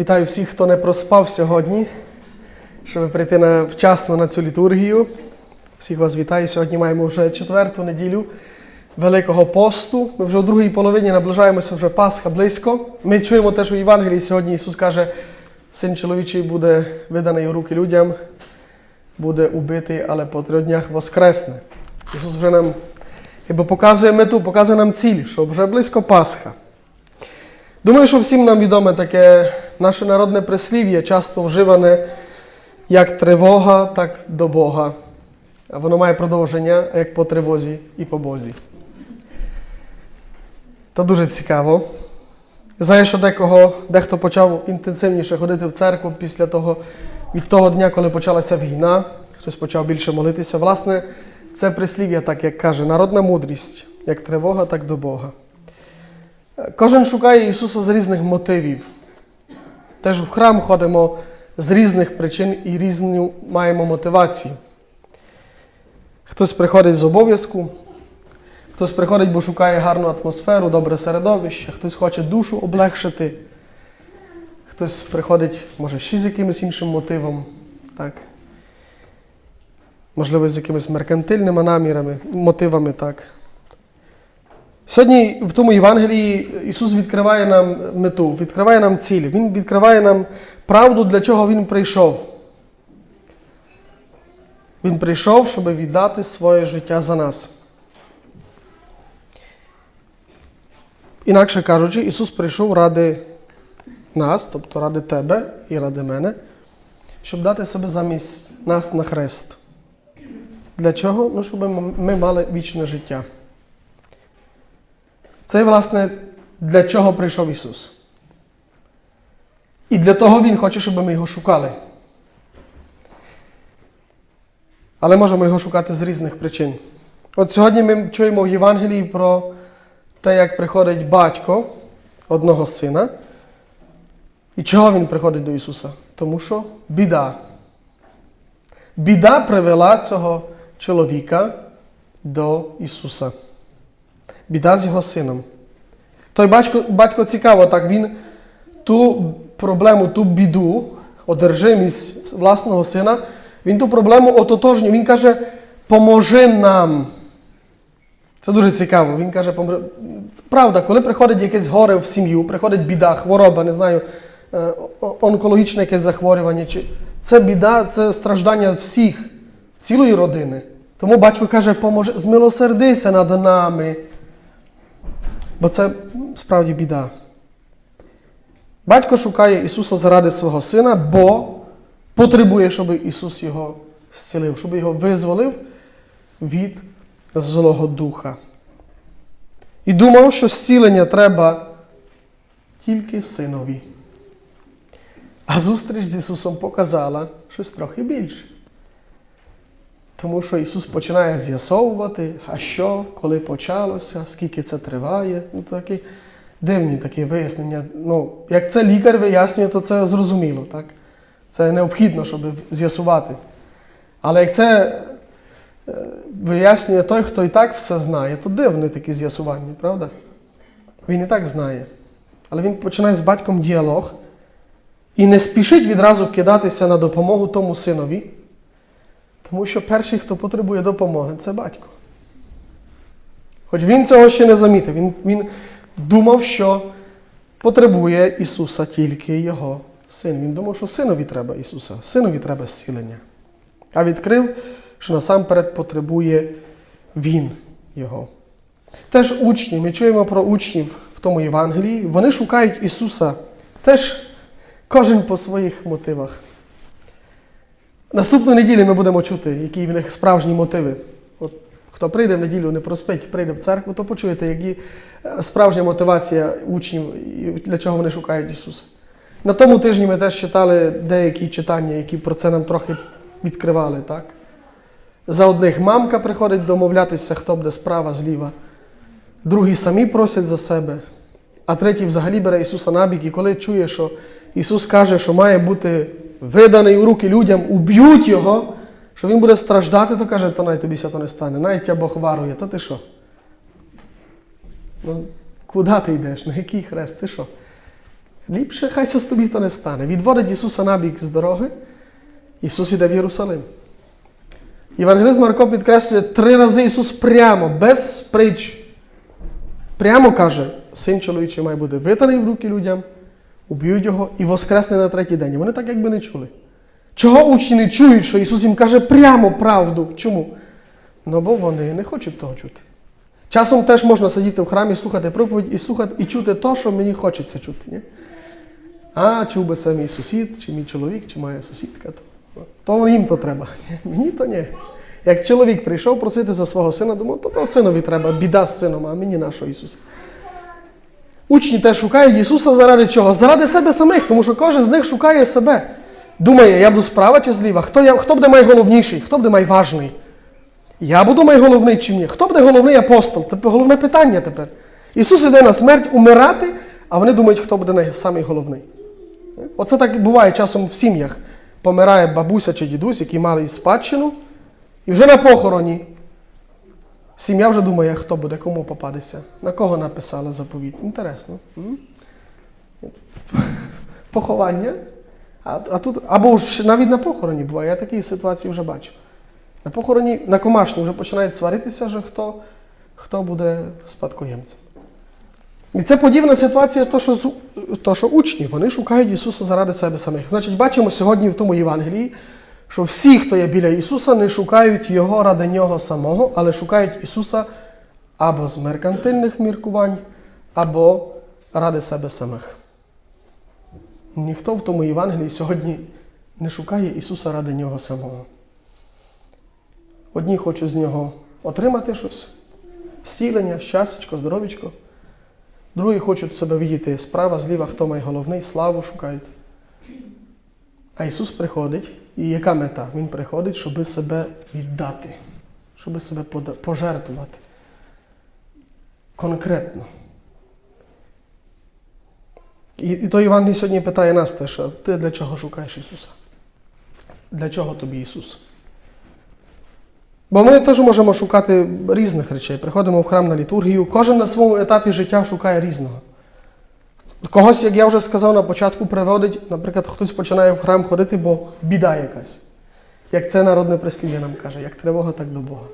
Вітаю всіх, хто не проспав сьогодні, щоб прийти на, вчасно на цю літургію. Всіх вас вітаю. Сьогодні маємо вже четверту неділю Великого посту. Ми вже у другій половині наближаємося вже Пасха близько. Ми чуємо теж у Євангелії сьогодні Ісус каже, син чоловічий буде виданий у руки людям, буде убитий, але по трьох днях воскресне. Ісус вже нам якби показує мету, показує нам ціль, що вже близько Пасха. Думаю, що всім нам відоме таке наше народне прислів'я, часто вживане як тривога, так до Бога. Воно має продовження як по тривозі і по Бозі. Це дуже цікаво. Знаю, що декого, дехто почав інтенсивніше ходити в церкву після того, від того дня, коли почалася війна, хтось почав більше молитися. Власне, це прислів'я, так як каже, народна мудрість, як тривога, так до Бога. Кожен шукає Ісуса з різних мотивів. Теж в храм ходимо з різних причин і різну маємо мотивацію. Хтось приходить з обов'язку, хтось приходить, бо шукає гарну атмосферу, добре середовище, хтось хоче душу облегшити, хтось приходить, може, ще з якимось іншим мотивом, так? можливо, з якимись меркантильними намірами, мотивами. так. Сьогодні в тому Євангелії Ісус відкриває нам мету, відкриває нам ціль. Він відкриває нам правду, для чого Він прийшов. Він прийшов, щоб віддати своє життя за нас. Інакше кажучи, Ісус прийшов ради нас, тобто ради тебе і ради мене, щоб дати себе замість нас на хрест. Для чого? Ну, щоб ми мали вічне життя. Це, власне, для чого прийшов Ісус. І для того Він хоче, щоб ми його шукали. Але можемо його шукати з різних причин. От сьогодні ми чуємо в Євангелії про те, як приходить батько одного сина. І чого він приходить до Ісуса? Тому що біда. Біда привела цього чоловіка до Ісуса. Біда з його сином. Той батько, батько цікаво, так він ту проблему, ту біду, одержимість власного сина, він ту проблему ототожнює. Він каже, поможи нам. Це дуже цікаво. Він каже. Правда, коли приходить якесь горе в сім'ю, приходить біда, хвороба, не знаю, е, онкологічне якесь захворювання, чи це біда, це страждання всіх, цілої родини. Тому батько каже, поможи, змилосердися над нами. Бо це справді біда. Батько шукає Ісуса заради свого сина, бо потребує, щоб Ісус його зцілив, щоб його визволив від Злого Духа. І думав, що зцілення треба тільки синові. А зустріч з Ісусом показала щось трохи більше. Тому що Ісус починає з'ясовувати, а що, коли почалося, скільки це триває. Ну, такі дивні такі вияснення. Ну, як це лікар вияснює, то це зрозуміло. так? Це необхідно, щоб з'ясувати. Але як це е, вияснює той, хто і так все знає, то дивне такі з'ясування, правда? Він і так знає. Але він починає з батьком діалог і не спішить відразу кидатися на допомогу тому синові. Тому що перший, хто потребує допомоги, це батько. Хоч він цього ще не замітив, він, він думав, що потребує Ісуса тільки його син. Він думав, що синові треба Ісуса, синові треба зцілення. А відкрив, що насамперед потребує Він Його. Теж учні, ми чуємо про учнів в тому Євангелії, вони шукають Ісуса теж кожен по своїх мотивах. Наступної неділі ми будемо чути, які в них справжні мотиви. От Хто прийде в неділю, не проспить, прийде в церкву, то почуєте, які справжня мотивація учнів і для чого вони шукають Ісуса. На тому тижні ми теж читали деякі читання, які про це нам трохи відкривали. так? За одних мамка приходить домовлятися, хто буде справа, зліва. Другі самі просять за себе, а третій взагалі бере Ісуса на бік, і коли чує, що Ісус каже, що має бути виданий у руки людям, уб'ють його, що він буде страждати, то каже, то най тобі то не стане, навіть тя Бог варує, то ти що? Ну, Куди ти йдеш? На який хрест? Ти що? ліпше хай з тобі то не стане. Відводить Ісуса на бік з дороги. Ісус іде в Єрусалим. Євангелист Марко підкреслює три рази Ісус прямо, без притч. Прямо каже, син чоловічий має бути витаний в руки людям, уб'ють його і воскресне на третій день. Вони так якби не чули. Чого учні не чують, що Ісус їм каже прямо правду? Чому? Ну бо вони не хочуть того чути. Часом теж можна сидіти в храмі, слухати проповідь і слухати і чути те, що мені хочеться чути. Ні? А, чув би це мій сусід, чи мій чоловік, чи моя сусідка. То, то їм то треба. Ні, Мені то ні. Як чоловік прийшов просити за свого сина, думав, то, то синові треба, біда з сином, а мені нашого Ісуса. Учні теж шукають Ісуса заради чого? Заради себе самих, тому що кожен з них шукає себе. Думає, я буду справа чи зліва, хто, я, хто буде найголовніший, хто буде найважний. Я буду найголовний чи ні? Хто буде головний апостол? Це головне питання тепер. Ісус іде на смерть умирати, а вони думають, хто буде най- головний. Оце так буває часом в сім'ях. Помирає бабуся чи дідусь, які мали спадщину, і вже на похороні. Сім'я вже думає, хто буде, кому попадеться, на кого написали заповіт. Інтересно. Поховання. А, а тут, або ж навіть на похороні буває, я такі ситуації вже бачу. На похороні, на комашні вже починають сваритися, що хто, хто буде спадкоємцем. І це подібна ситуація, то що, то, що учні, вони шукають Ісуса заради себе самих. Значить, бачимо сьогодні в тому Євангелії, що всі, хто є біля Ісуса, не шукають Його ради Нього самого, але шукають Ісуса або з меркантильних міркувань, або ради себе самих. Ніхто в тому Євангелії сьогодні не шукає Ісуса ради Нього самого. Одні хочуть з нього отримати щось, зцілення, щастячко, здоровічко. Другі хочуть себе видіти справа, зліва, хто має головний, славу шукають. А Ісус приходить, і яка мета? Він приходить, щоб себе віддати, щоб себе пожертвувати. Конкретно. І, і той Іван сьогодні питає нас те, що ти для чого шукаєш Ісуса? Для чого тобі Ісус? Бо ми теж можемо шукати різних речей. Приходимо в храм на літургію. Кожен на своєму етапі життя шукає різного. Когось, як я вже сказав на початку, приводить, наприклад, хтось починає в храм ходити, бо біда якась. Як це народне прислів'я нам каже, як тривога, так до Бога.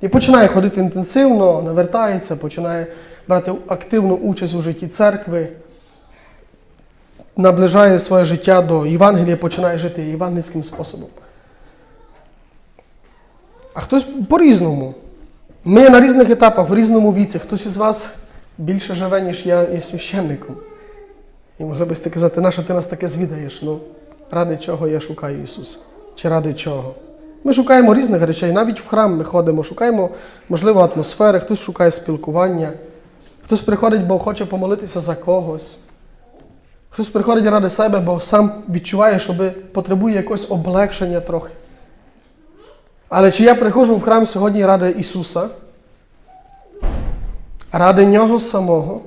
І починає ходити інтенсивно, навертається, починає брати активну участь у житті церкви, наближає своє життя до Євангелія, починає жити євангельським способом. А хтось по-різному. Ми на різних етапах, в різному віці. Хтось із вас більше живе, ніж я є священником. І могли б сте казати, на що ти нас таке звідаєш? Ну, ради чого я шукаю Ісуса? Чи ради чого? Ми шукаємо різних речей, навіть в храм ми ходимо, шукаємо, можливо, атмосфери, хтось шукає спілкування, хтось приходить, бо хоче помолитися за когось. Хтось приходить ради себе, бо сам відчуває, що потребує якогось облегшення трохи. Але чи я приходжу в храм сьогодні ради Ісуса, ради Нього самого?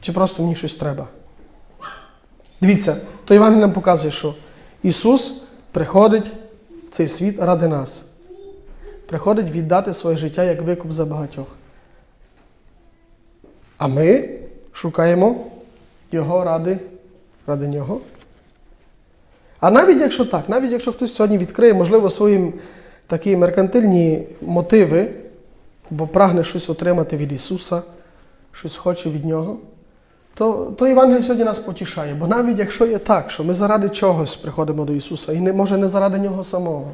Чи просто мені щось треба? Дивіться, то Іван нам показує, що Ісус приходить в цей світ ради нас. Приходить віддати своє життя як викуп за багатьох. А ми шукаємо Його ради, ради Нього. А навіть якщо так, навіть якщо хтось сьогодні відкриє, можливо, свої такі меркантильні мотиви, бо прагне щось отримати від Ісуса, щось хоче від Нього, то, то Євангеліє сьогодні нас потішає. Бо навіть якщо є так, що ми заради чогось приходимо до Ісуса, і не, може не заради Нього самого,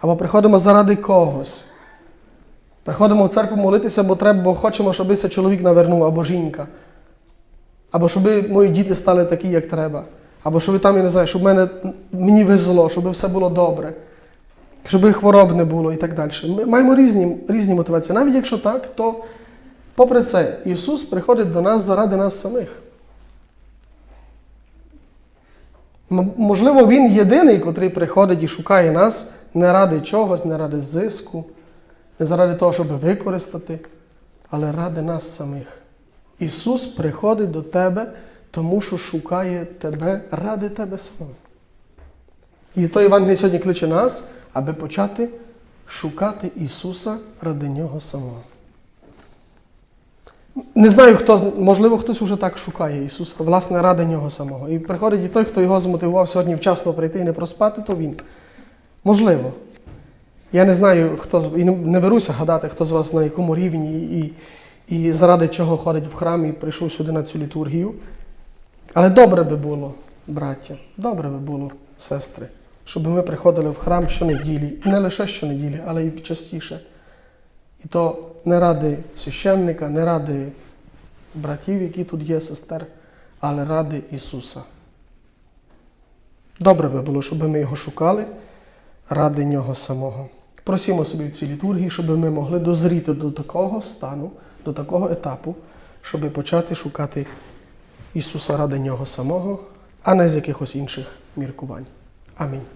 або приходимо заради когось. Приходимо в церкву молитися, бо треба, бо хочемо, щоб це чоловік навернув, або жінка. Або щоб мої діти стали такі, як треба. Або щоб там, я не знаю, щоб мене, мені везло, щоб все було добре, щоб хвороб не було і так далі. Ми маємо різні, різні мотивації. Навіть якщо так, то попри це, Ісус приходить до нас заради нас самих. Можливо, Він єдиний, котрий приходить і шукає нас не ради чогось, не ради зиску, не заради того, щоб використати, але ради нас самих. Ісус приходить до тебе, тому що шукає тебе ради тебе самого. І той Євангелій сьогодні кличе нас, аби почати шукати Ісуса ради Нього самого. Не знаю, хто, можливо, хтось уже так шукає Ісуса, власне, ради Нього самого. І приходить і той, хто його змотивував сьогодні вчасно прийти і не проспати, то він. Можливо. Я не знаю, хто і не, беруся гадати, хто з вас на якому рівні і, і заради чого ходить в храм і прийшов сюди на цю літургію. Але добре би було, браття, добре би було, сестри, щоб ми приходили в храм щонеділі. І не лише щонеділі, але й частіше. І то не ради священника, не ради братів, які тут є, сестер, але ради Ісуса. Добре би було, щоб ми його шукали ради Нього самого. Просімо собі в цій літургії, щоб ми могли дозріти до такого стану, до такого етапу, щоб почати шукати Ісуса ради Нього самого, а не з якихось інших міркувань. Амінь.